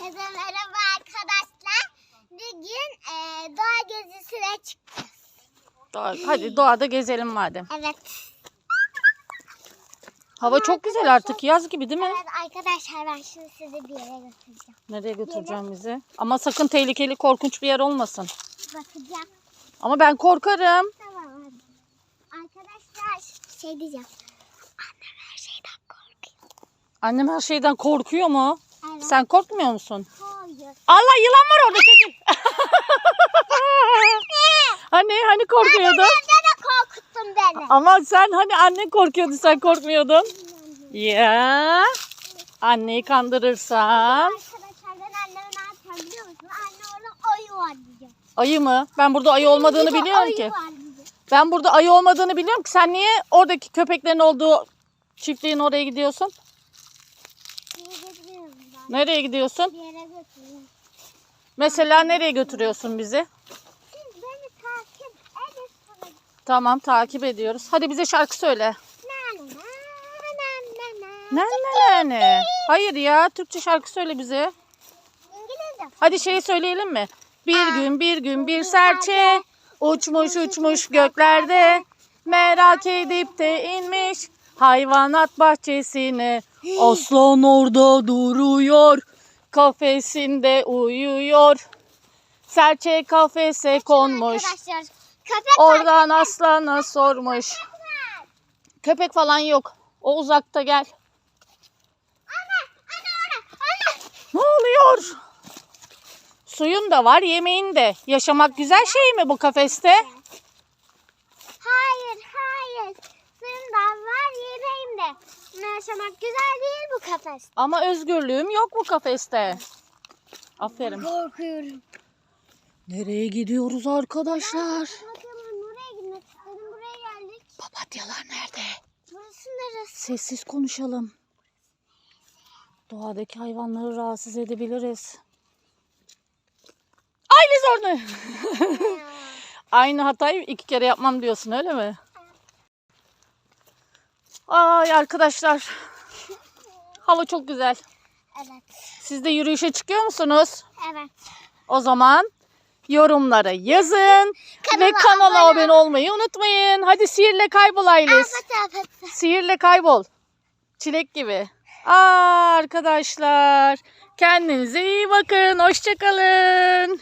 Herkese merhaba arkadaşlar. Bugün e, doğa gezisine çıktık. Doğa- Hadi doğada gezelim madem. Evet. Hava çok güzel artık yaz gibi değil mi? Evet arkadaşlar ben şimdi sizi bir yere götüreceğim. Nereye götüreceğim bizi? Ama sakın tehlikeli korkunç bir yer olmasın. Bakacağım. Ama ben korkarım. Tamam hadi. Arkadaşlar şey diyeceğim. Annem her şeyden korkuyor. Annem her şeyden korkuyor mu? Evet. Sen korkmuyor musun? Hayır. Allah yılan var orada çekil. hani hani korkuyordun? Anne de korkuttun beni. Ama sen hani annen korkuyordu sen korkmuyordun. Ya anneyi kandırırsam. Arkadaşlar ben anneme ne yapacağım biliyor musun? Anne orada ayı var diyeceğim. Ayı mı? Ben burada ayı olmadığını biliyorum ayı ki. var diyeceğim. Ben burada ayı olmadığını biliyorum ki. Sen niye oradaki köpeklerin olduğu çiftliğin oraya gidiyorsun? Ben. Nereye gidiyorsun? Bir yere götürüyorum. Mesela nereye götürüyorsun bizi? Siz beni takip edin. Tamam takip ediyoruz. Hadi bize şarkı söyle. Ne ne ne ne? Hayır ya Türkçe şarkı söyle bize. İngilizce. Hadi şeyi söyleyelim mi? Bir gün bir gün bir serçe uçmuş uçmuş göklerde merak edip de inmiş hayvanat bahçesine aslan orada duruyor kafesinde uyuyor serçe kafese konmuş Arkadaşlar köpek var. oradan aslana sormuş köpek falan yok o uzakta gel anne anne anne. Ne oluyor? Suyun da var, yemeğin de. Yaşamak güzel şey mi bu kafeste? Hayır hayır. Suyum da var yemeğim de. Yaşamak güzel değil bu kafes. Ama özgürlüğüm yok bu kafeste. Aferin. Korkuyorum. Nereye gidiyoruz arkadaşlar? Bakın buraya gitmek istedim. Buraya geldik. Papatyalar nerede? Burası neresi? Sessiz konuşalım. Doğadaki hayvanları rahatsız edebiliriz. Aile zorlu. Aynı hatayı iki kere yapmam diyorsun öyle mi? Ay arkadaşlar. Hava çok güzel. evet. Siz de yürüyüşe çıkıyor musunuz? Evet. O zaman yorumlara yazın ve Kanala kanala abone abone olmayı unutmayın. Hadi sihirle kaybol Aylis. Afet afet. Sihirle kaybol. Çilek gibi. Aa arkadaşlar kendinize iyi bakın. Hoşçakalın.